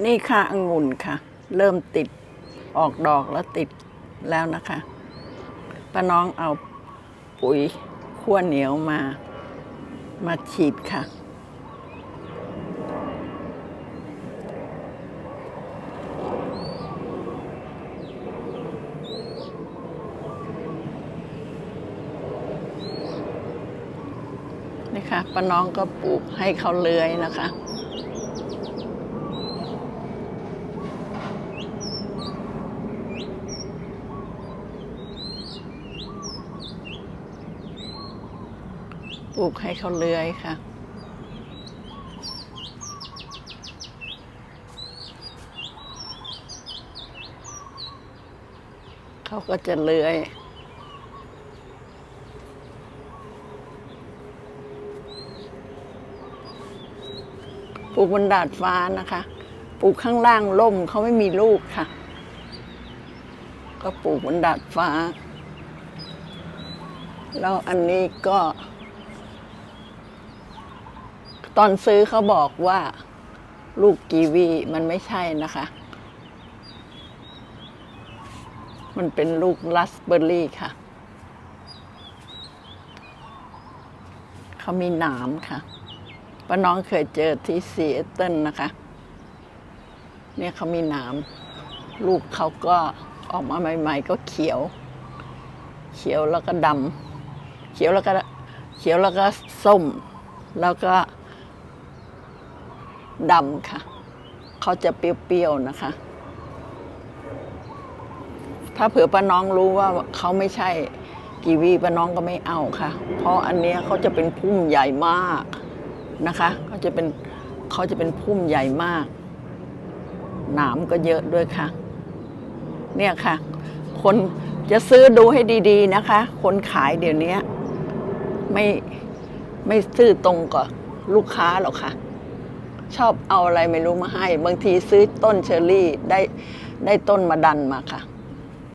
นี่ค่ะองุ่นค่ะ เริ่มติดออกดอกแล้วติดแล้วนะคะป้าน้องเอาปุ๋ยขั้วเหนียวมา มาฉีดค่ะ นี่ค่ะป้าน้องก็ปลูกให้เขาเลื้อยนะคะ ปลูกให้เขาเลื้อยค่ะ เขาก็จะเลื้อยปลูกบนดาดฟ้านะคะ ปลูกข้างล่างล่มเขาไม่มีลูกค่ะ ก็ปลูกบนดาดฟ้า แล้วอันนี้ก็ ตอนซื้อเขาบอกว่าลูกกีวีมันไม่ใช่นะคะ มันเป็นลูกราสเบอร์รี่ค่ะ เขามีหนามค่ะป้าน้องเคยเจอที่ซีแอตเทิลนะคะ เนี่ยเขามีหนาม ลูกเขาก็ออกมาใหม่ ๆ ก็เขียว เขียวแล้วก็ดำเขียวแล้วก็เขียวแล้วก็ส้ม แล้วก็ ดำค่ะ เขาจะเปรี้ยวๆนะคะ ถ้าเผื่อป้าน้องรู้ว่าเขาไม่ใช่กีวีป้าน้องก็ไม่เอาค่ะ เพราะอันเนี้ยเขาจะเป็นพุ่มใหญ่มากนะคะเขาจะเป็นเขาจะเป็นพุ่มใหญ่มาก หนามก็เยอะด้วยค่ะ เนี่ยค่ะ คนจะซื้อดูให้ดี ๆนะคะ คนขายเดี๋ยวนี้ไม่ไม่ซื่อตรงกับลูกค้าหรอกค่ะ ชอบเอาอะไรไม่รู้มาให้ บางทีซื้อต้นเชอรี่ได้ได้ต้นมาดันมาค่ะ